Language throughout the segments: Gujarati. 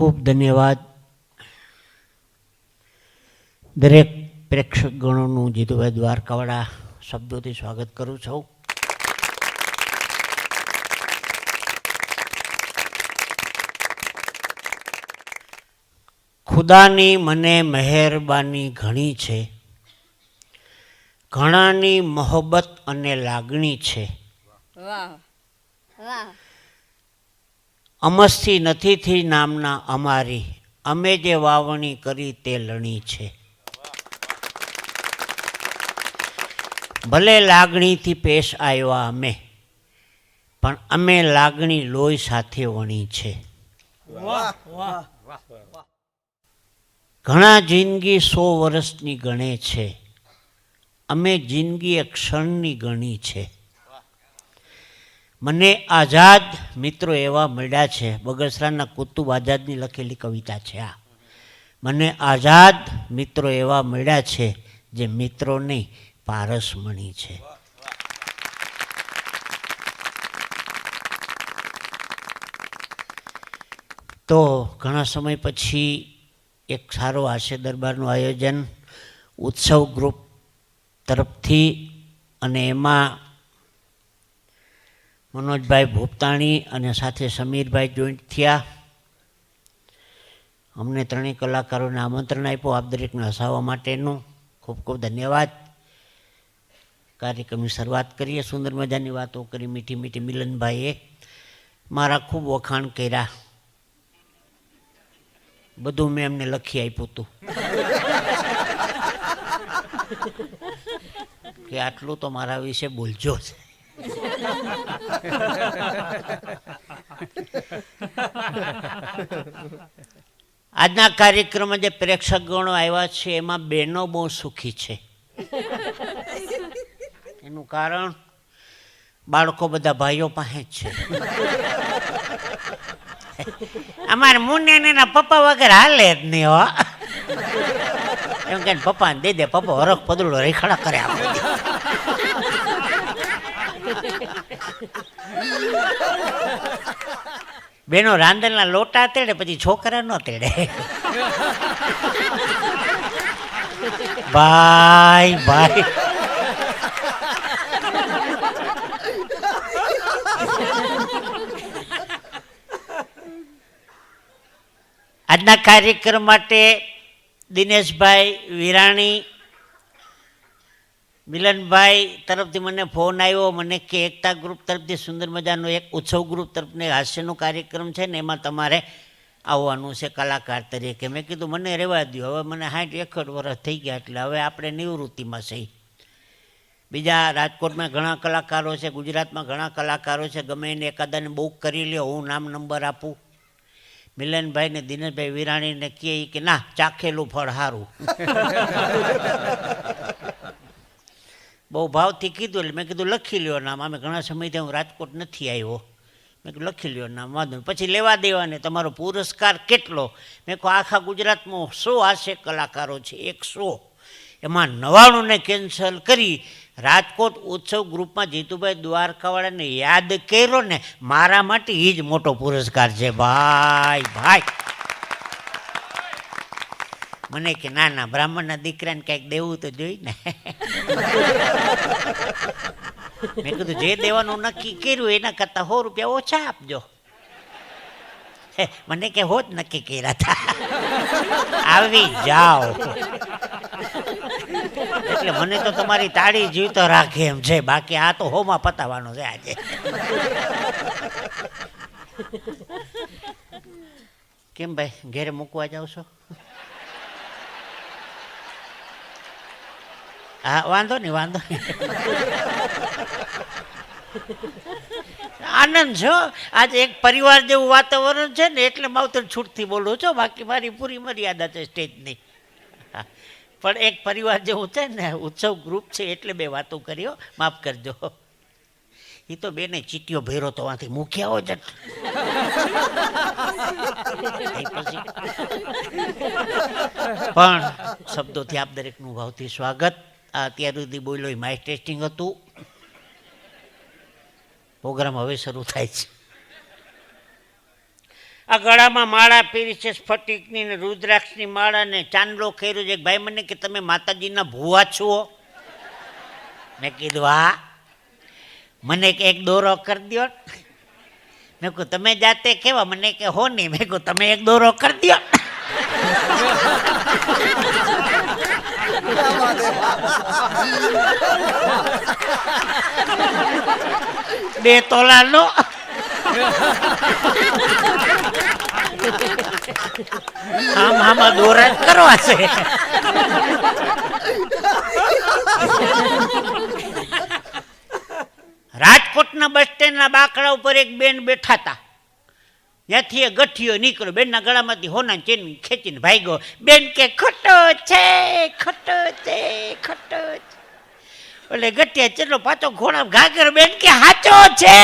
ખૂબ ધન્યવાદ. દરેક પ્રેક્ષક ગણોનું જીતુભાઈ દ્વારકાવાળા શબ્દોથી સ્વાગત કરું છું. ખુદાની મને મહેરબાની ઘણી છે. ઘણાની મોહબ્બત અને લાગણી છે. વાહ. વાહ. અમસ્થી નથીથી નામના અમારી. અમે જે વાવણી કરી તે લણી છે. ભલે લાગણીથી પેશ આવ્યા અમે પણ અમે લાગણી લોહી સાથે વણી છે. ઘણા જિંદગી સો વર્ષની ગણે છે. અમે જિંદગી એક ક્ષણની ગણી છે. મને આઝાદ મિત્રો એવા મળ્યા છે, બગસરાના કુતુબ આઝાદની લખેલી કવિતા છે આ. મને આઝાદ મિત્રો એવા મળ્યા છે, જે મિત્રો નહીં પારસમણી છે. તો ઘણા સમય પછી એક સારો હાસ્ય દરબારનું આયોજન ઉત્સવ ગ્રુપ તરફથી અને એમાં મનોજભાઈ ભોપતાણી અને સાથે સમીરભાઈ જોઈન્ટ થયા. અમને ત્રણેય કલાકારોને આમંત્રણ આપ્યું આપ દરેકને હસાવવા માટેનું. ખૂબ ખૂબ ધન્યવાદ. કાર્યક્રમની શરૂઆત કરીએ. સુંદર મજાની વાતો કરી મીઠી મીઠી મિલનભાઈએ મારા ખૂબ વખાણ કર્યા. બધું મેં એમને લખી આપ્યું હતું. કે આટલું તો મારા વિશે બોલજો છે આજના કાર્યક્રમમાં જે પ્રેક્ષક ગણો આવ્યા છે, એમાં બહેનો બહુ સુખી છે. એનું કારણ, બાળકો બધા ભાઈઓ પાસે જ છે. અમારે મુન્ને એના પપ્પા વગર હાલે જ નહીં હો. એમ કે પપ્પાને દે દે, પપ્પા હરખ પદડો રેખાડા કરે આખો બેનો રાંધણના લોટા તેડે, પછી છોકરા ન તેડે. ભાઈ ભાઈ. આજના કાર્યક્રમ માટે દિનેશભાઈ વિરાણી મિલનભાઈ તરફથી મને ફોન આવ્યો, મને કે એકતા ગ્રુપ તરફથી, સુંદર મજાનો એક ઉત્સવ ગ્રુપ તરફને હાસ્યનો કાર્યક્રમ છે ને, એમાં તમારે આવવાનું છે કલાકાર તરીકે. મેં કીધું, મને રહેવા દો હવે મને સાઠ એકડ વર્ષ થઈ ગયા એટલે હવે આપણે નિવૃત્તિમાં છે બીજા રાજકોટમાં ઘણા કલાકારો છે, ગુજરાતમાં ઘણા કલાકારો છે, ગમે એને એકાદાને બુક કરી લ્યો, હું નામ નંબર આપું. મિલનભાઈ ને દિનેશભાઈ વિરાણીને કહે કે, ના, ચાખેલું ફળ સારું બહુ ભાવથી કીધું એટલે મેં કીધું, લખી લ્યો નામ. અમે ઘણા સમયથી હું રાજકોટ નથી આવ્યો. મેં કીધું, લખી લ્યો નામ, વાંધો. પછી લેવા દેવાને, તમારો પુરસ્કાર કેટલો? મેં કહું, આખા ગુજરાતમાં સો આશે કલાકારો છે એક સો એમાં નવાણુંને કેન્સલ કરી રાજકોટ ઉત્સવ ગ્રુપમાં જીતુભાઈ દ્વારકાવાળાને યાદ કર્યો ને મારા માટે એ જ મોટો પુરસ્કાર છે. ભાઈ ભાઈ. મને કે ના ના બ્રાહ્મણના દીકરાને કંઈક દેવું તો જોઈ ને. મેં કીધું જે દેવાનું નક્કી કર્યું એના કરતાં સો રૂપિયા ઓછા આપજો. મને કે હોત નક્કી કર્યા હતા આવી જાઓ. એટલે મને તો તમારી તાળી જીવતો રાખે એમ છે. બાકી આ તો હોમાં પતાવવાનું છે આજે. કેમ ભાઈ ઘેરે મૂકવા જાવ છો? હા વાંધો નહીં વાંધો નહીં આનંદ છો? આજે એક પરિવાર જેવું વાતાવરણ છે ને, એટલે માવતર છૂટથી બોલું છું. બાકી મારી પૂરી મર્યાદા છે સ્ટેજની. પણ એક પરિવાર જેવું છે ને, ઉત્સવ ગ્રુપ છે, એટલે બે વાતો કર્યો માફ કરજો. એ તો બેને ચીટીઓ ભેરો તો વાંથી મૂક્યા હોય જટ પણ શબ્દોથી આપ દરેકનું ભાવથી સ્વાગત. આ અત્યાર સુધી બોલ્યો એ માઇક ટેસ્ટિંગ હતું. પ્રોગ્રામ હવે શરૂ થાય છે. આ ગળામાં માળા પહેરી છે, સ્ફટિકની ને રુદ્રાક્ષની માળા ને ચાંદલો ખેર્યો છે. ભાઈ મને કે, તમે માતાજીના ભુવા છો? મેં કીધું, હા. મને કે, એક દોરો કરી દો મેં કહું તમે જાતે કેવા? મને કે, હો નહીં. મેં કહું તમે એક દોરો કરી દો બે તોલાનો આમ આમાં દોરા કરવા છે રાજકોટના બસ સ્ટેન્ડના બાકડા ઉપર એક બેન બેઠા હતા. ત્યાંથી એ ગઠિયો નીકળ્યો. બેનના ગળામાંથી હોના ચેન ખેંચીને ભાગ્યો. બેન કે, ખોટો છે ખોટો છે ખોટો છે. એટલે ગઠિયા ચેટલો પાછો ઘોડા ઘાઘર, બેન કે, હાચો છે.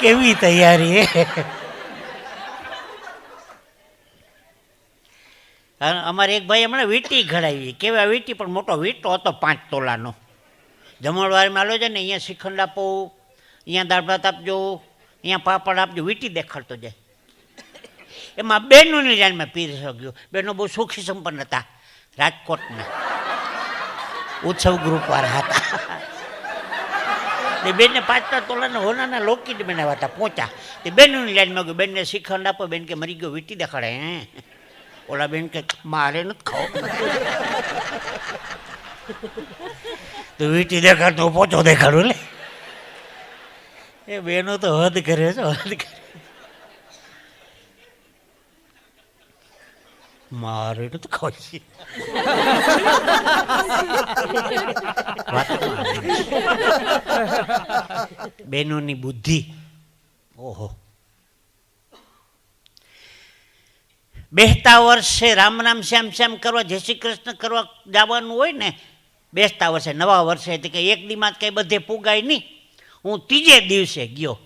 કેવી તૈયારી અમારે એક ભાઈ હમણાં વીંટી ઘડાવી. કેવા વીટી? પણ મોટો વીટો હતો પાંચ તોલાનો. જમણવારમાં આલો છે ને, અહીંયા શ્રીખંડ આપો, અહીંયા દાળ ભાત આપજો, અહીંયા પાપડ આપજો, વીંટી દેખાડતો જાય. એમાં બહેનોની જાનમાં પીરી શક્યો બહેનો બહુ સુખી સંપન્ન હતા, રાજકોટના. ઉત્સવ ગ્રુપવાળા હતા. તે બેનને પાંચ પાંચ તોલાના હોનાના લોકીટ બનાવ્યા હતા પહોંચ્યા તે બેનની લાઈનમાં ગયો. બેનને શ્રીખંડ આપો, બેન કે મરી ગયો, વીંટી દેખાડે, હે. ઓલા બેન કે, મારે નથી ખાવ. તો દેખાડ તો પોચો દેખાડું લે. એ બેનો તો હદ કરે છે, હદ કરે. મારે તો ખોશી બહેનોની બુદ્ધિ. ઓહો. બેહતા વર્ષે રામ રામ શ્યામ શ્યામ કરવા, જય શ્રી કૃષ્ણ કરવા જવાનું હોય ને બેસતા વર્ષે, નવા વર્ષે તે કે એક દીમાં કંઈ બધે પુગાય નહીં. હું ત્રીજે દિવસે ગયો.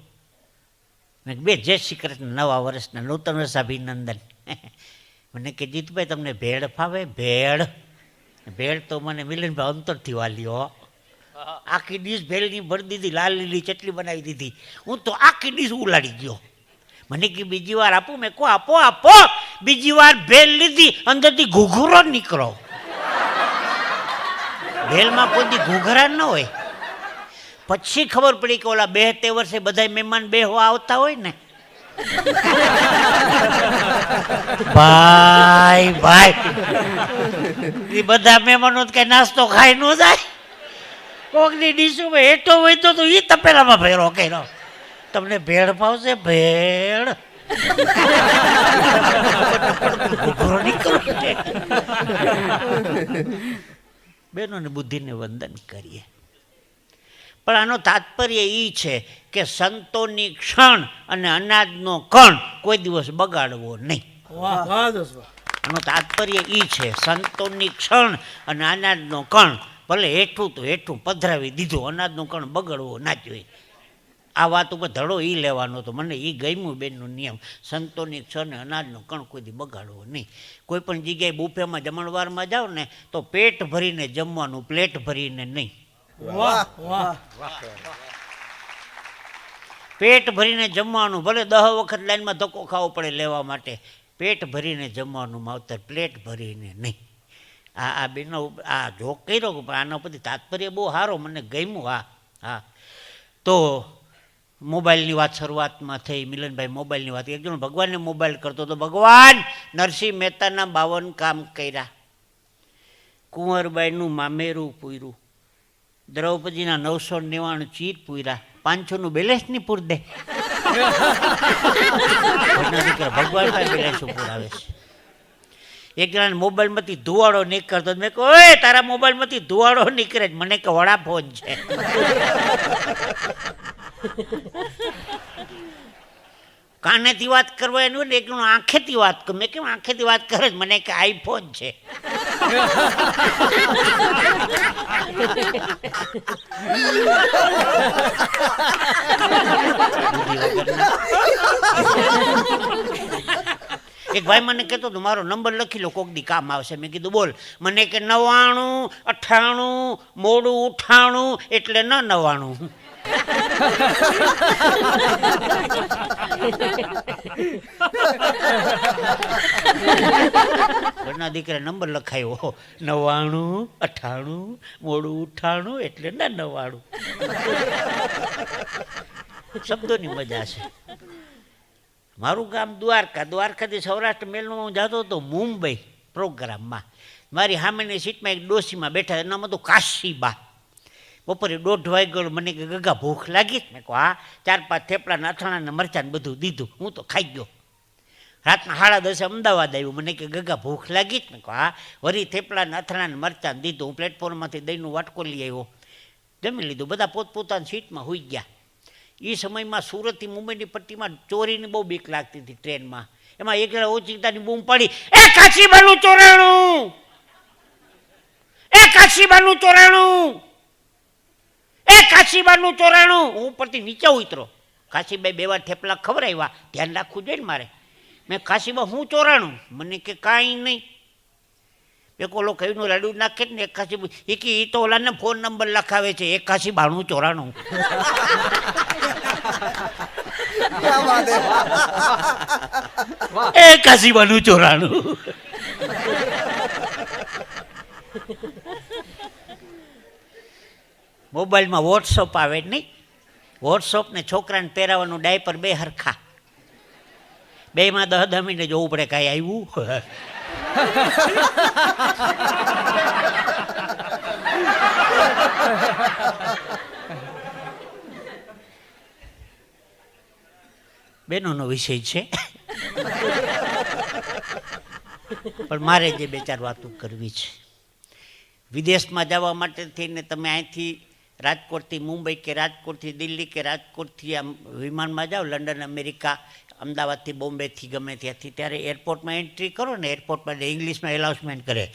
મેં બે, જય શ્રી કૃષ્ણ, નવા વર્ષના નૂતન વર્ષ અભિનંદન. મને કે, જીતભાઈ, તમને ભેળ ફાવે? ભેળ. ભેળ તો મને મિલનભાઈ અંતરથી વાલ્યો. આખી ડીશ ભેળની ભરી દીધી, લાલ લીલી ચટલી બનાવી દીધી. હું તો આખી ડીશ ઉલાડી ગયો. મને કે, બીજી વાર આપું? મેં કહો આપો આપો. બીજી વાર ભેળ લીધી, અંદરથી ઘૂઘરો નીકળો. ભેળમાં કોઈ દી ઘૂઘરા ન હોય. પછી ખબર પડી કે ઓલા બે તે વર્ષે બધા મહેમાન બેહવા આવતા હોય ને. ભાઈ ભાઈ. એ બધા મહેમાનો કઈ નાસ્તો ખાઈ ન જાય. કોકની ડીશોમાં હેઠો હોય તો એ તપેલામાં ભેળો કર્યો. તમને ભેળ ભાવશે? ભેળ. નીકળો. બહેનોને બુદ્ધિને વંદન કરીએ. પણ આનો તાત્પર્ય એ છે કે સંતોની ક્ષણ અને અનાજનો કણ કોઈ દિવસ બગાડવો નહીં. આનો તાત્પર્ય એ છે સંતોની ક્ષણ અને અનાજનો કણ ભલે હેઠું તો હેઠું પધરાવી દીધું અનાજનું કણ બગડવો ના જોઈએ. આ વાત ઉપર ધડો એ લેવાનો હતો. મને એ ગમ્યું બેનનો નિયમ. સંતોની છે ને અનાજનો કણ કોઈ બગાડવો નહીં. કોઈ પણ જગ્યાએ બુફેમાં જમણવારમાં જાઓ ને તો પેટ ભરીને જમવાનું પ્લેટ ભરીને નહીં. વાહ વાહ. પેટ ભરીને જમવાનું ભલે દહ વખત લાઈનમાં ધક્કો ખાવો પડે લેવા માટે પેટ ભરીને જમવાનું માવતર પ્લેટ ભરીને નહીં. આ આ બેનો આ જોક કર્યો પણ આના પરથી તાત્પર્ય બહુ સારો મને ગમ્યું હા હા. તો મોબાઈલની વાત શરૂઆતમાં થઈ, મિલનભાઈ મોબાઈલની વાત. એક જણ ભગવાનને મોબાઈલ કરતો તો ભગવાન, નરસિંહ મહેતાના બાવન કામ કર્યા. કુંવરબાઈનું મામેરું પૂર્યું. દ્રૌપદીના નવસો નેવાણું ચીર પૂર્યા. પાંચસોનું બેલેન્સ નહીં પૂર દે ભગવાન પાસે ઉપર આવે છે. એક જણાને મોબાઈલમાંથી ધુવાડો નીકળતો મેં કહ્યું ઓય તારા મોબાઈલમાંથી ધુવાડો નીકળે જ. મને કે વડા ફોન છે. કાનેથી વાત કરવા એનું ને એક આંખેથી વાત કર. મેં કેમ આંખેથી વાત કરે જ મને કે આઈફોન છે. એક ભાઈ મને કહેતો હતો, મારો નંબર લખી લો, કોક દી કામ આવશે. મેં કીધું, બોલ. મને કે નવાણું અઠ્ઠાણું, મોડું ઉઠાણું, એટલે ન નવાણું ઘરના દીકરા નંબર લખાયો નવાણું અઠાણું મોડું ઉઠાણું, એટલે ના નવાણું શબ્દોની મજા છે. મારું ગામ દ્વારકા. દ્વારકાથી સૌરાષ્ટ્ર મેલનો હું જતો હતો મુંબઈ પ્રોગ્રામમાં. મારી સામેની સીટમાં એક ડોશીમાં બેઠા નામ હતું કાશીબા. બપોરે દોઢ વાગ્યો મને કે, ગગા, ભૂખ લાગી? મેં કહું હા. ચાર પાંચ થેપલાના અથાણાને મરચાં બધું દીધું. હું તો ખાઈ ગયો. રાતના સાડા દસે અમદાવાદ આવ્યું. મને કે, ગગા, ભૂખ લાગી? મેં કહું હા. વરી થેપલાના અથાણાને મરચાં દીધું. હું પ્લેટફોર્મમાંથી દહીંનું વાટકો લઈ આવ્યો. જમી લીધું. બધા પોતપોતાની સીટમાં હોઈ ગયા. એ સમયમાં સુરતથી મુંબઈની પટ્ટીમાં ચોરીની બહુ બીક લાગતી હતી ટ્રેનમાં. એમાં એક ઓચિંતાની બૂમ પડી, એ કાશીબાનું ચોરાણું! એ કાશીબાનું ચોરાણું! એ કાશીબાનું ચોરાણું! હું ઉપરથી નીચે ઉતરો કાશીબાઈ બે વાર થેપલા ખવડાવ્યા. ધ્યાન રાખવું જોઈએ ને મારે. મેં, કાશીબા, હું ચોરાણું? મને કે, કાંઈ નહીં. એક ઓલો કહીનું લાડુ નાખે ને એકાસી એ કે એ તો ઓલાને ફોન નંબર લખાવે છે એકાસી બાણું ચોરાણું. એકાસી કાશીબાનું ચોરાણું. મોબાઈલમાં વોટ્સઅપ આવે નહીં. વોટ્સઅપ ને છોકરાને પહેરાવાનું ડાયપર બે હરખા. બેમાં દહ દમીને જોવું પડે કાંઈ આવ્યું. બેનોનો વિષય છે. પણ મારે જે બે ચાર વાતો કરવી છે. વિદેશમાં જવા માટે થઈને તમે અહીંથી રાજકોટથી મુંબઈ કે રાજકોટથી દિલ્હી કે રાજકોટથી આમ વિમાનમાં જાઓ લંડન અમેરિકા અમદાવાદથી બોમ્બેથી ગમે ત્યાંથી ત્યારે એરપોર્ટમાં એન્ટ્રી કરો ને એરપોર્ટમાં ઇંગ્લિશમાં એનાઉન્સમેન્ટ કરે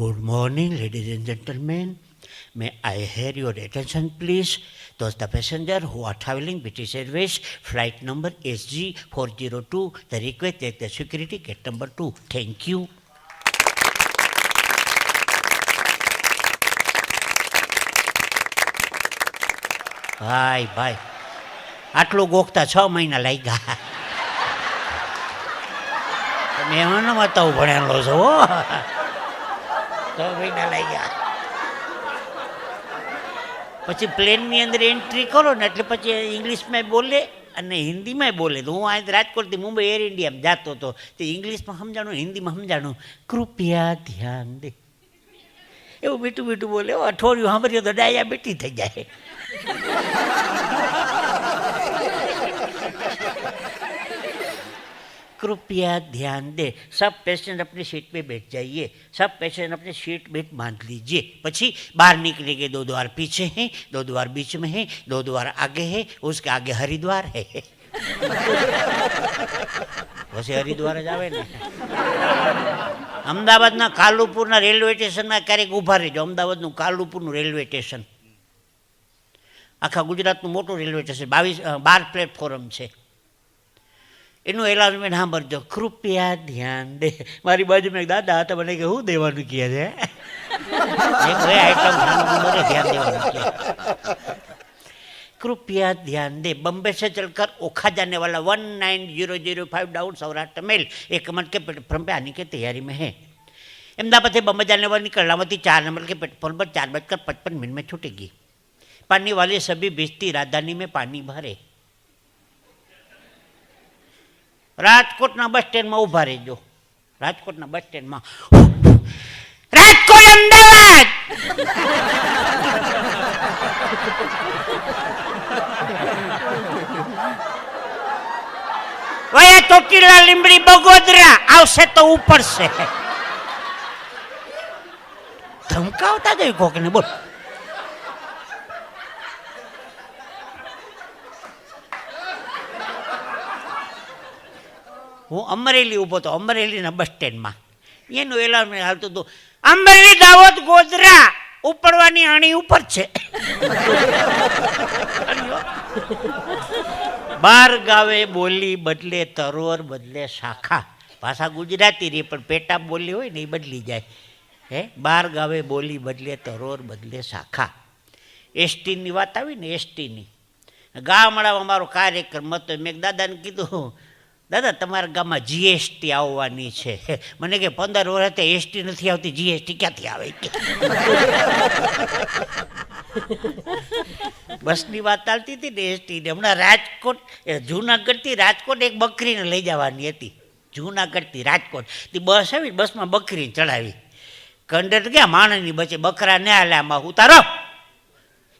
good morning ladies and gentlemen May I hear your attention, please? Those the passenger who are traveling British Airways, flight number SG402, the request at the security gate number 2. Thank you. ભાઈ ભાઈ. આટલું ગોખતા છ મહિના લાગ્યા. એમાં તો ભણેલો છો, હો. છ મહિના લાગ્યા. પછી પ્લેનની અંદર એન્ટ્રી કરો ને, એટલે પછી ઇંગ્લિશમાં બોલે અને હિન્દીમાં બોલે. તો હું અહીં રાજકોટથી મુંબઈ એર ઇન્ડિયામાં જતો હતો, તે ઇંગ્લિશમાં સમજાણું, હિન્દીમાં સમજાણું. કૃપયા ધ્યાન દે. એવું મીઠું મીઠું બોલે અઠવાડિયું સાંભળ્યું તો ડાયા બેટી થઈ જાય. कृपया ध्यान दें सब पेशेंट अपनी सीट पे बैठ जाइए सब पेशेंट अपने सीट बेल्ट बांध लीजिए પછી बाहर निकलेंगे दो द्वार पीछे हैं दो द्वार बीच में है दो द्वार आगे है उसके आगे हरिद्वार है પછી હરિદ્વાર જ આવે ને અમદાવાદના કાલુપુરના રેલવે સ્ટેશનમાં ક્યારેક ઊભા રહેજો અમદાવાદનું કાલુપુરનું રેલવે સ્ટેશન આખા ગુજરાતનું મોટું રેલવે સ્ટેશન બાવીસ અ, બાર પ્લેટફોર્મ છે એનું એલાઉન્સમેન્ટ સાંભળજો કૃપયા ધ્યાન દે મારી બાજુમાં એક દાદા હતા મને કે હું દેવાનું કહે છે મેં કઈ આઈટમ ખાવાનું મને ધ્યાન દેવાનું કહે कृपया ध्यान दे बम्बे से चलकर ओखा जाने वाला one nine zero zero five down Saurashtra mail एक कमर के प्लेटफॉर्म पे आने की तैयारी में है अहमदाबाद से बम्बई जाने वाली कर्णावती चार नंबर के प्लेटफॉर्म पर चार बजकर पचपन मिनट में छूटेगी पानी वाली सभी बेचती राजधानी में पानी भरे રાજકોટના બસ સ્ટેન્ડમાં ઊભા રહેજો રાજકોટના બસ સ્ટેન્ડમાં રાજકોટ અમદાવાદ વયા ચોટીલા લીંબડી બગોદરા આવશે તો ઉપર છે ધમકાવતા જઈ કોકને બોલ હું અમરેલી ઊભો હતો અમરેલીના બસ સ્ટેન્ડમાં. એનું એલાર્મેન્ટ હાલતું હતું. અમરેલી દાવત ગોધરા ઉપડવાની આણી ઉપર છે. બાર ગાવે બોલી બદલે તરોર, બદલે શાખા. ભાષા ગુજરાતી રહી, પણ પેટા બોલી હોય ને એ બદલી જાય. હે? બાર ગાવે બોલી બદલે તરોર, બદલે શાખા. એસટીની વાત આવી ને, એસટીની. ગામડામાં મારો કાર્યક્રમ હતો. મેં દાદાને કીધું દાદા, તમારા ગામમાં જીએસટી આવવાની છે. મને કે પંદર વર્ષે એસટી નથી આવતી જીએસટી ક્યાંથી આવે? બસની વાત ચાલતી હતી ને એસટીની હમણાં રાજકોટ જૂનાગઢથી રાજકોટ એક બકરીને લઈ જવાની હતી. જૂનાગઢથી રાજકોટ. તે બસ આવી બસમાં બકરીને ચડાવી. કંડક્ટર ક્યાં માણસની બચે બકરા ને હાલે આમાં ઉતારો.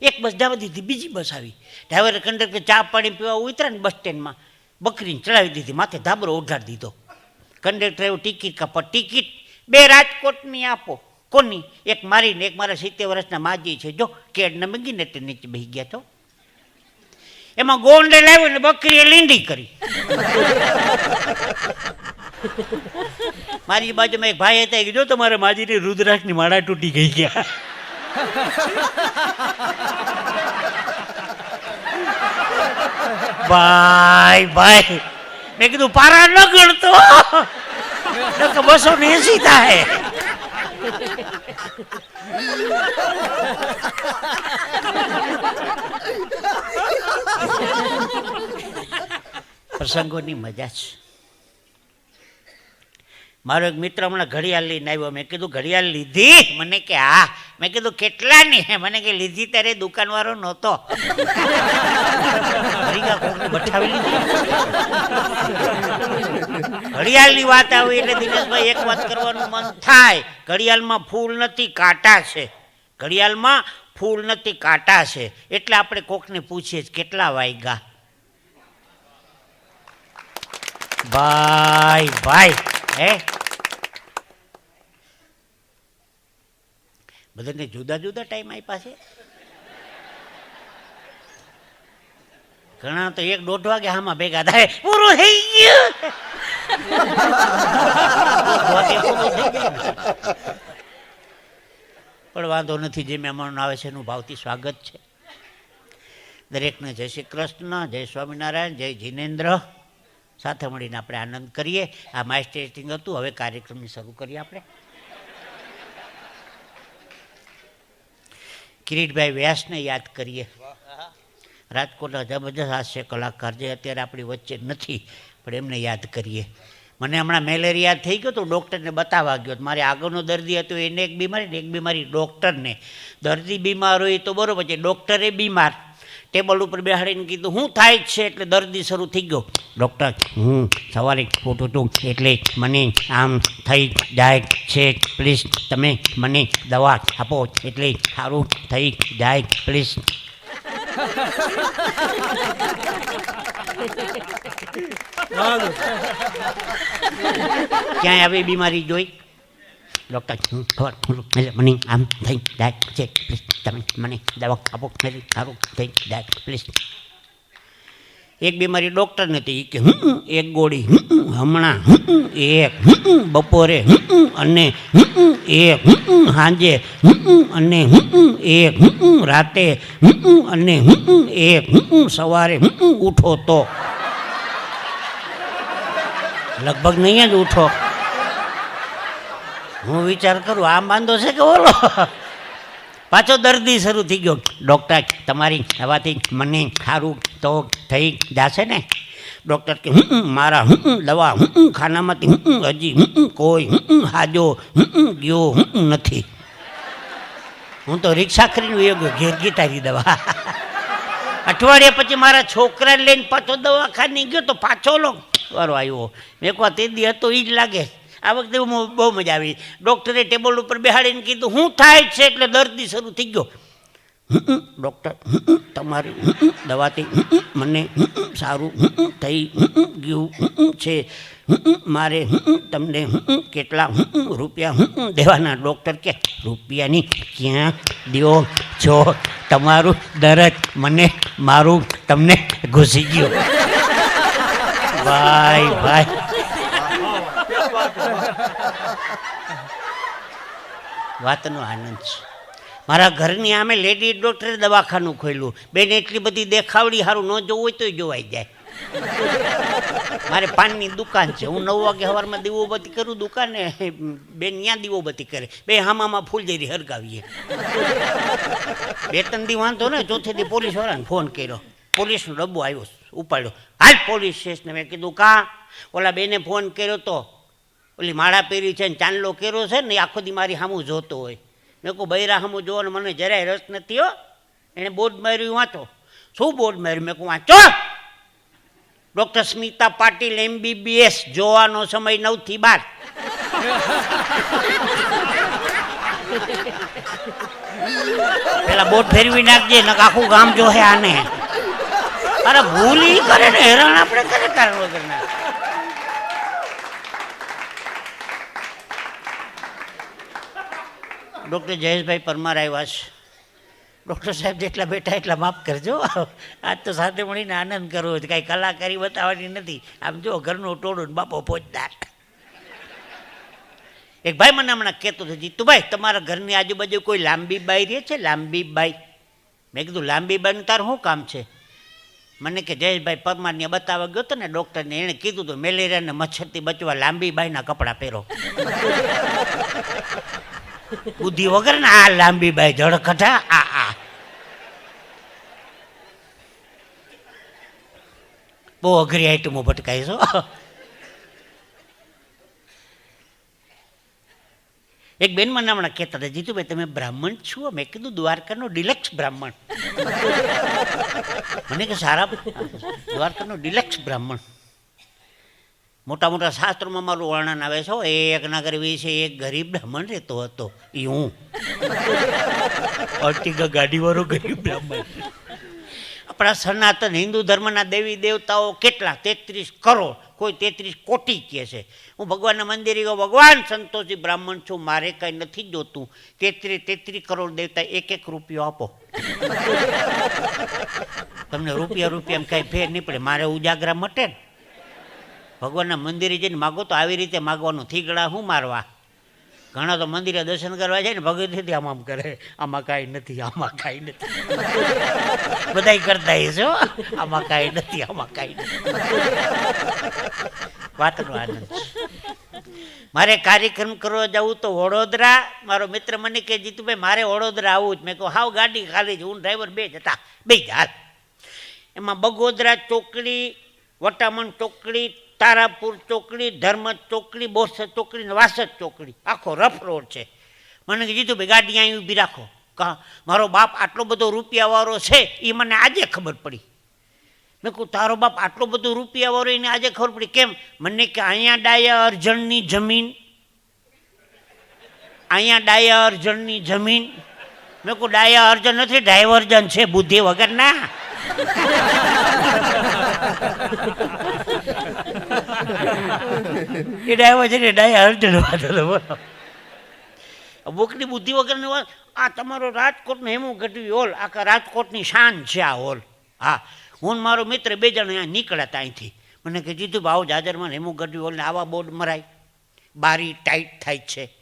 એક બસ જવા દીધી, બીજી બસ આવી. ડ્રાઈવર કંડક્ટર ચા પાણી પીવા ઉતરે ને બસ સ્ટેન્ડમાં. બકરીને ચડાવી દીધી, માથે ધાબરો ઉઢાડી દીધો. કંડક્ટર એવું ટિકિટ કાપો, ટિકિટ બે રાજકોટની આપો. કોની? એક મારીને, એક મારા સિત્તેર વર્ષના માજી છે. જો કેડ ને મૂકીને તે નીચે બેસી ગયા છો એમાં ગોંડે લાવ્યો ને બકરીએ લીંડી કરી. મારી બાજુમાં એક ભાઈ હતા કીધું તમારા માજીની રુદ્રાક્ષની માળા તૂટી ગઈ ગયા. ભાઈ ભાઈ. મેં કીધું, પારા ન ગણતો. બસો ને એસી થાય. પ્રસંગોની મજા છે મારો એક મિત્ર હમણાં ઘડિયાળ લઈને આવ્યો. મેં કીધું, ઘડિયાળ લીધી? મને કે, હા. મેં કીધું, કેટલાની? મને કે, લીધી ત્યારે દુકાનવાળો નહોતો. બઠાવી લીધી ઘડિયાળની વાત આવી એટલે દિનેશભાઈ એક વાત કરવાનું મન થાય. ઘડિયાળમાં ફૂલ નથી, કાંટા છે. ઘડિયાળમાં ફૂલ નથી, કાંટા છે. એટલે આપણે કોકને પૂછીએ કેટલા વાગ્યા ભાઈ ભાઈ, હે? બધાને જુદા જુદા ટાઈમ આપ્યા છે? ઘણા તો એક દોઢ વાગે આમાં ભેગા થાય. પૂરું થઈ ગયું. પણ વાંધો નથી, જે મહેમાનો આવે છે એનું ભાવથી સ્વાગત છે. દરેકને જય શ્રી કૃષ્ણ, જય સ્વામિનારાયણ, જય જીનેન્દ્ર. સાથે મળીને આપણે આનંદ કરીએ. આ માઇસ ટેસ્ટિંગ હતું, હવે કાર્યક્રમની શરૂ કરીએ આપણે. કિરીટભાઈ વ્યાસને યાદ કરીએ. રાજકોટના જબરજસ્ત હાસ્ય કલાકાર જે અત્યારે આપણી વચ્ચે નથી, પણ એમને યાદ કરીએ. મને હમણાં મેલેરિયા થઈ ગયો તો ડૉક્ટરને બતાવવા ગયો. મારે આગળનો દર્દી હતો, એને એક બીમારી ને એક બીમારી ડૉક્ટરને. દર્દી બીમાર હોય તો બરોબર છે, ડૉક્ટરે બીમાર. ટેબલ ઉપર બેહાડીને કીધું, હું થાય જ છે એટલે દર્દી શરૂ થઈ ગયો. ડૉક્ટર હું સવારે ખોટું હતું એટલે મને આમ થઈ જાય છે, પ્લીઝ તમે મને દવા આપો એટલે સારું થઈ જાય, પ્લીઝ. ક્યાંય આવી બીમારી જોઈ? ડૉક્ટર ખબર એટલે મને આમ થઈ જાય. છે પ્લીઝ તમે મને દવા આપો સારું થઈ જાય. પ્લીઝ એક બીમારી ડૉક્ટર નથી કે હું એક ગોળી હમણાં એક બપોરે અને એક સાંજે અને એક રાતે અને એક સવારે ઉઠો તો લગભગ નહીં જ ઉઠો હું વિચાર કરું આમ બાંધો છે કે બોલો પાછો દર્દી શરૂ થઈ ગયો ડૉક્ટર તમારી હવાથી મને સારું તો થઈ જશે ને? ડૉક્ટર કે હું મારા હું દવા હું ખાનામાંથી હું હજી હું કોઈ હું હાજો હું ગયો હું નથી. હું તો રિક્ષા કરીને વયો ગયો ઘેર ગીતારી દવા. અઠવાડિયા પછી મારા છોકરાને લઈને પાછો દવાખાને ગયો તો પાછો લો. વારો આવ્યો. મેં કહો તે દી હતો એ જ લાગે. આ વખતે બહુ મજા આવી. ડૉક્ટરે ટેબલ ઉપર બેહાડીને કીધું, હું થાય છે, એટલે દર્દી શરૂ થઈ ગયો. ડૉક્ટર, તમારી દવાથી મને સારું થઈ ગયું છે. મારે તમને કેટલા રૂપિયા દેવાના? ડૉક્ટર કે, રૂપિયાની ક્યાં દો છો? તમારું દરજ મને મારું તમને ઘૂસી ગયું. ભાઈ ભાઈ. વાતનો આનંદ છે. મારા ઘરની આમે લેડી ડૉક્ટરે દવાખાનું ખોલ્યું. બેન એટલી બધી દેખાવડી સારું ન જોવું હોય તોય જોવાઈ જાય. મારે પાનની દુકાન છે. હું નવ વાગે સવારમાં દીવોબત્તી કરું દુકાને, બેન ત્યાં દીવોબત્તી કરે. બે હામામાં ફૂલજેરી હરગાવીએ. બે ત્રણ દી વાંધો ને ચોથે દી પોલીસવાળાને ફોન કર્યો. પોલીસનો ડબ્બો આવ્યો, ઉપાડ્યો. હાલ પોલીસ સ્ટેશન. મેં કીધું, કા? ઓલા બેને ફોન કર્યો તો, ઓલી માળા પહેરી છે ને ચાંદલો કર્યો છે ને આખો દી મારી સામું જોતો હોય. મેં કહું, બૈરા સામું જોવાનો મને જરાય રસ નથી હો. એણે બોર્ડ માર્યું વાંચો. શું બોર્ડ માર્યું? મેં કહું, વાંચો. ડૉક્ટર સ્મિતા પાટીલ એમબીબીએસ જોવાનો સમય નવથી બાર. પેલા બોટ ફેરવી નાખજે ને આખું ગામ જોહે આને. અરે ભૂલી કરે ને, હેરાન આપણે કરે કારણ વગરના. ડૉક્ટર જયેશભાઈ પરમાર આવ્યા છે. ડૉક્ટર સાહેબ જેટલા બેઠા એટલા માફ કરજો. આજ તો સાથે મળીને આનંદ કરવો છે. કાંઈ કલાકારી બતાવવાની નથી. આમ જો ઘરનું ટોળું બાપો પહોંચતા એક ભાઈ મને હમણાં કહેતો હતો, જીતુભાઈ, તમારા ઘરની આજુબાજુ કોઈ લાંબી બાઈ રહે છે? લાંબી બાઈ. મેં કીધું, લાંબી બાઈનું તારું શું કામ છે? મને કે જયેશભાઈ પરમારને બતાવવા ગયો હતો ને ડૉક્ટરને એણે કીધું હતું મેલેરિયાને મચ્છરથી બચવા લાંબી બાઈના કપડાં પહેરો. બુદ્ધિ વગર ને આ લાંબી બાઈ ધડકઠા આ આ. બહુ અઘરી આઈટમો ભટકાય છો એક બેન મને હમણાં કહેતા હતા, જીતુભાઈ, તમે બ્રાહ્મણ છો? મેં કીધું, દ્વારકાનો ડિલક્સ બ્રાહ્મણ. મને કે, સારા, દ્વારકાનો ડિલક્સ બ્રાહ્મણ. મોટા મોટા શાસ્ત્રોમાં મારું વર્ણન આવે છે એ એક નગર વિશે એક ગરીબ બ્રાહ્મણ રહેતો હતો. એ હું અર્ટિગા ગાડીવાળો ગરીબ બ્રાહ્મણ. આપણા સનાતન હિન્દુ ધર્મના દેવી દેવતાઓ કેટલા તેત્રીસ કરોડ, કોઈ તેત્રીસ કોટી કહે છે. હું ભગવાનના મંદિરે ગયો, ભગવાન સંતોષી બ્રાહ્મણ છું, મારે કાંઈ નથી જોતું. તેત્રીસ તેત્રીસ કરોડ દેવતા એક એક રૂપિયો આપો. તમને રૂપિયા રૂપિયા કાંઈ ફેર નહીં પડે મારે ઉજાગરા મટે ને. ભગવાનના મંદિરે જઈને માગો તો આવી રીતે માગવાનું. થીગડા શું મારવા? ઘણા તો મંદિરે દર્શન કરવા જાય ને ભગવતી આમ આમ કરે. આમાં કાંઈ નથી, આમાં કાંઈ નથી. બધાય કરતા હશે. આમાં કાંઈ નથી, આમાં કાંઈ નથી. વાતનો આનંદ. મારે કાર્યક્રમ કરવા જવું તો વડોદરા. મારો મિત્ર મને કે જીતુભાઈ, મારે વડોદરા આવવું જ મેં કહું, હાવ, ગાડી ખાલી છે. હું ડ્રાઈવર બે જતા બે જ હાલ. એમાં બગોદરા ચોકડી, વટામણ ચોકડી તારાપુર ચોકડી ધર્મ ચોકડી, બોરસદ ચોકડી ને વાસદ ચોકડી. આખો રફ રોડ છે. મને કીધું ભાઈ, ગાડી અહીં ઊભી રાખો. કા મારો બાપ આટલો બધો રૂપિયાવાળો છે એ મને આજે ખબર પડી. મેં કહું, તારો બાપ આટલો બધો રૂપિયાવાળો એને આજે ખબર પડી. કેમ? મને કે, અહીંયા ડાયા અર્જણની જમીન. અહીંયા ડાયા અર્જણની જમીન. મેં કહું ડાયા અર્જન નથી, ડાયવર્જન છે, બુદ્ધિ વગરના. એ ડાયવા છે ને ડાયા અર્જન વાંધો બોલો. બુકની બુદ્ધિ વગરની વાત, આ તમારો રાજકોટનો હેમુ ગઢવી હોલ, આખા રાજકોટની શાન છે આ હોલ. હા, હું મારો મિત્ર બે જણ અહીંયા નીકળ્યા હતા અહીંથી. મને કે જીધું ભાવ, જાજરમાં હેમુ ગઢવી હોલને આવા બોર્ડ મરાય. બારી ટાઈટ થાય છે.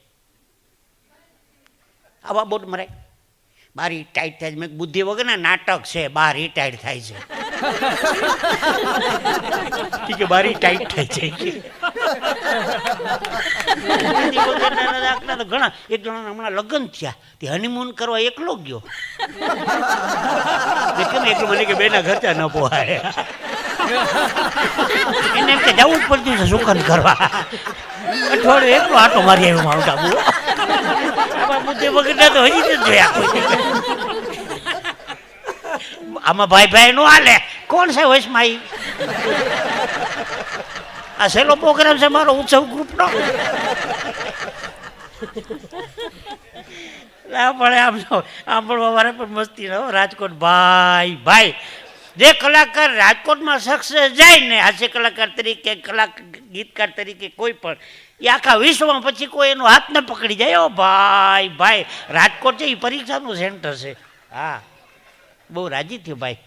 આવા બોર્ડ મરાય. બારી ટાઈટ થાય છે. મેં બુદ્ધિ વગરના નાટક છે, બારી ટાઈટ થાય છે. છે બારી ટાઈટ કે. વગરના દાખલા તો ઘણા, એક જણા હમણાં લગ્ન થયા. તે હનીમૂન કરવા એકલો ગયો. કેમ એકલો મને કે બેના ખર્ચા ન પોહાય. એને કે, જવું જ પડતું છે સુકન કરવા. અઠવાડિયું એકલો આટો મારી આવ્યો આબુ આમાં બુદ્ધિ વગરના તો હજી જ જોયા આમાં ભાઈ ભાઈ નો હાલે. કોણ છે વૈષ્માઈ? આ છેલ્લો પ્રોગ્રામ છે મારો ઉત્સવ ગ્રુપનો ના આમ આમ પણ અમારે પણ મસ્તી ન હો. રાજકોટ ભાઈ ભાઈ, જે કલાકાર રાજકોટમાં સક્સેસ જાય ને હાસ્ય કલાકાર તરીકે, કલા ગીતકાર તરીકે કોઈ પણ, એ આખા વિશ્વમાં પછી કોઈ એનો હાથ ન પકડી જાય ઓ ભાઈ ભાઈ, રાજકોટ છે એ પરીક્ષાનું સેન્ટર છે હા, બહુ રાજી થયું ભાઈ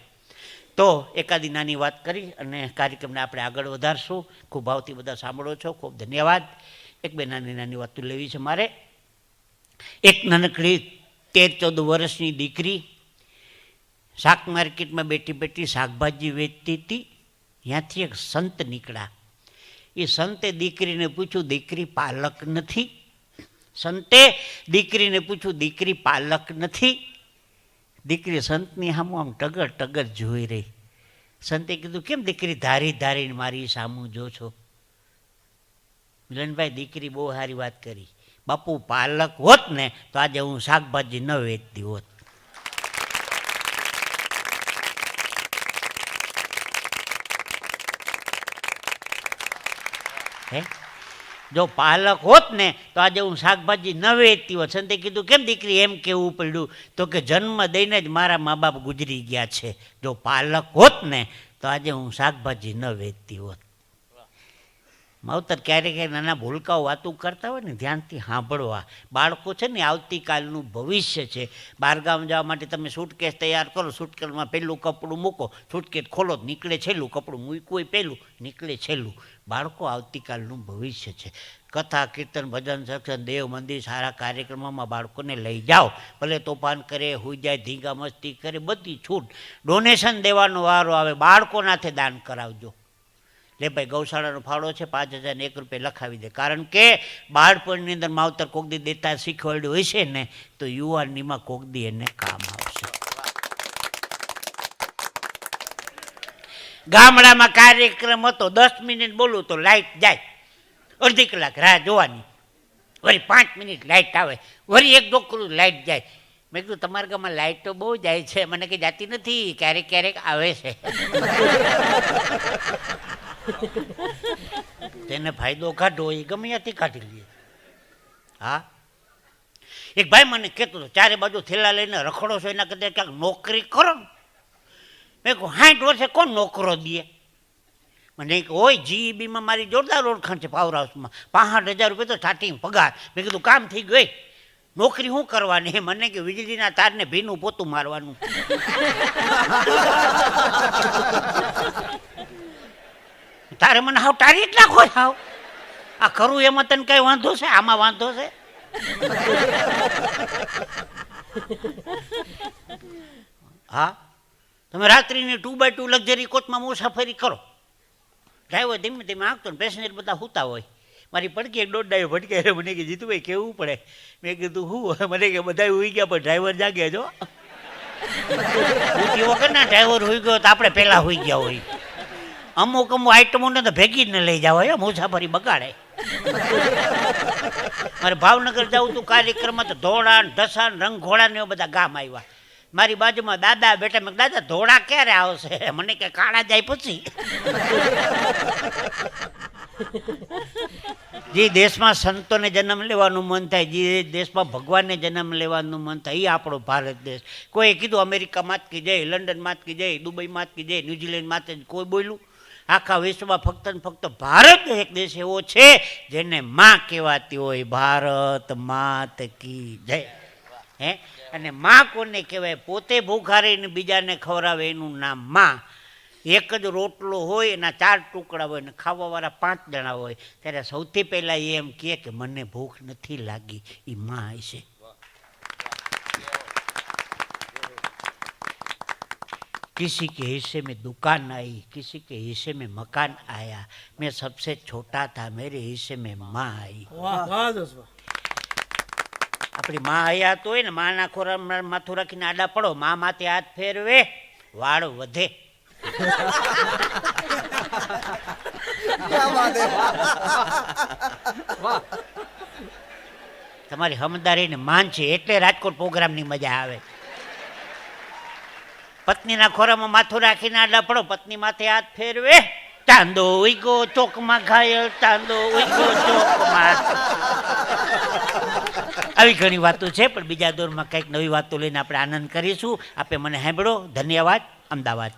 તો એકાદી નાની વાત કરી અને કાર્યક્રમને આપણે આગળ વધારશું. ખૂબ ભાવથી બધા સાંભળો છો. ખૂબ ધન્યવાદ. એક બે નાની નાની વાતો લેવી છે મારે. એક નાનકડી તેર ચૌદ વર્ષની દીકરી શાક માર્કેટમાં બેઠી બેઠી શાકભાજી વેચતી હતી. ત્યાંથી એક સંત નીકળ્યા. એ સંતે દીકરીને પૂછ્યું, દીકરી પાલક નથી? સંતે દીકરીને પૂછ્યું, દીકરી પાલક નથી? દીકરી સંતની સામું આમ ટગર ટગર જોઈ રહી. સંતે કીધું, કેમ દીકરી ધારી ધારીને મારી સામું જો છો? મિલનભાઈ દીકરી બહુ સારી વાત કરી. બાપુ, પાલક હોત ને, તો આજે હું શાકભાજી ન વેચતી હોત. હે? જો પાલક હોત ને, તો આજે હું શાકભાજી ન વેચતી હોત. સંતે કીધું, કેમ દીકરી, એમ કેવું પડ્યું? તો કે જન્મ દઈને જ મારા મા બાપ ગુજરી ગયા છે. જો પાલક હોત ને, તો આજે હું શાકભાજી ન વેચતી હોત. માવતર ક્યારેક ક્યારેક નાના ભૂલકાઓ વાતું કરતા હોય ને, ધ્યાનથી સાંભળવા. બાળકો છે ને, આવતીકાલનું ભવિષ્ય છે. બહારગામ જવા માટે તમે સૂટકેસ તૈયાર કરો સૂટકેસમાં પહેલું કપડું મૂકો સૂટકેસ ખોલો, નીકળે છેલ્લું કપડું મૂકવું હોય પહેલું, નીકળે છેલ્લું. બાળકો આવતીકાલનું ભવિષ્ય છે. કથા, કીર્તન, ભજન, સત્સંગ, દેવ મંદિર, સારા કાર્યક્રમોમાં બાળકોને લઈ જાઓ. ભલે તોફાન કરે, હોઈ જાય, ધીંગા મસ્તી કરે, બધી છૂટ. ડોનેશન દેવાનો વારો આવે. બાળકોનાથે દાન કરાવજો. લે ભાઈ, ગૌશાળાનો ફાળો છે, પાંચ હજાર એક રૂપિયા લખાવી દે. કારણ કે બાળપણની અંદર માવતર કોકદી દેતા શીખવાડ્યું હોય છે ને, તો યુવાનીમાં કોકદી એને કામ આવશે. ગામડામાં કાર્યક્રમ હતો, દસ મિનિટ બોલું તો લાઈટ જાય. અડધી કલાક રાહ જોવાની. વળી પાંચ મિનિટ લાઇટ આવે. વળી એક ડોકરું લાઇટ જાય. મેં કીધું, તમારા ગામમાં લાઈટ તો બહુ જાય છે. મને કંઈ જાતી નથી. ક્યારેક ક્યારેક આવે છે. તેને ફાયદો કાઢો એ ગમે ત્યાંથી કાઢી લે. હા? એક ભાઈ મને કહેતો હતો, ચારે બાજુ થેલા લઈને રખડો છો, એના કદાચ ક્યાંક નોકરી કરો મેં કહું સાઠ વર્ષે કોણ નોકરો દે? મને હોય જીઈબીમાં મારી જોરદાર ઓળખાણ છે પાવર હાઉસમાં પાંસઠ હજાર રૂપિયા તો સ્ટાર્ટિંગ પગાર. મેં કીધું, કામ થઈ ગઈ નોકરી શું કરવાની? મને કે, વીજળીના તારને ભીનું પોતું મારવાનું. તારે મને હાવ ટારી જ નાખો હાવ. આ ખરું એમાં તને કઈ વાંધો છે? આમાં વાંધો છે? હા? તમે રાત્રિની ટુ બાય ટુ લક્ઝરી કોચમાં મુસાફરી કરો. ડ્રાઈવર ધીમે ધીમે આંકતો ને પેસેન્જર બધા સૂતા હોય. મારી પડકી એક દોઢ ડાયો ભટકે મને કે, જીતુભાઈ, કેવું પડે? મેં કીધું, હું? મને કે બધા ઉઈ ગયા, પણ ડ્રાઈવર જાગ્યા જો ના ડ્રાઈવર હોઈ ગયો તો આપણે પહેલા હોઈ ગયા હોય. અમુક અમુક આઈટમોને તો ભેગી જ ન લઈ જાવ એ મુસાફરી બગાડે. મારે ભાવનગર જાઉં તું કાર્યક્રમમાં તો ધોળા ઢસાણ ઢસા ને બધા ગામ આવ્યા. મારી બાજુમાં દાદા બેઠા, મેં દાદા, ધોળા ક્યારે આવશે? મને કે, કાળા જાય પછી. જે દેશમાં સંતોને જન્મ લેવાનું મન થાય, જે દેશમાં ભગવાનને જન્મ લેવાનું મન થાય, એ આપણો ભારત દેશ. કોઈ કીધું, અમેરિકામાં જ કી જાય લંડનમાં જ જાય દુબઈમાં જ જાય ન્યુઝીલેન્ડમાં જ કોઈ બોલ્યું? આખા વિશ્વમાં ફક્ત ને ફક્ત ભારત એક દેશ એવો છે જેને માં કહેવાતી હોય, ભારત માત કી જય. હે? અને માં કોને કહેવાય? પોતે ભૂખારીને બીજાને ખવડાવે, એનું નામમાં. એક જ રોટલો હોય, એના ચાર ટુકડા હોય ને ખાવાવાળા પાંચ જણા હોય. ત્યારે સૌથી પહેલાં એ એમ કહે કે, મને ભૂખ નથી લાગી એ માં હશે. किसी के हिस्से में दुकान आई किसी के हिस्से में मकान आया मैं सबसे छोटा था मेरे हिस्से में माँ आई વાહ વાહ દોસ્ત આપણી માં હયાત હોય ને માના ખોરા માથું રાખીને આડા પડો મા માથે હાથ ફેરવે વાળ વધે क्या बात है તમારી સમજદારીને માન છે એટલે રાજકોટ પ્રોગ્રામની મજા આવે પત્નીના ખોરામાં માથું રાખીને આડા પડો પત્ની માથે હાથ ફેરવે. ચાંદો ઉઈગો ચોકમાં ઘાયલ ચાંદો ઉઈગો ચોકમાં. આવી ઘણી વાતો છે, પણ બીજા દોરમાં કંઈક નવી વાતો લઈને આપણે આનંદ કરીશું. આપે મને સાંભળો. ધન્યવાદ. અમદાવાદ.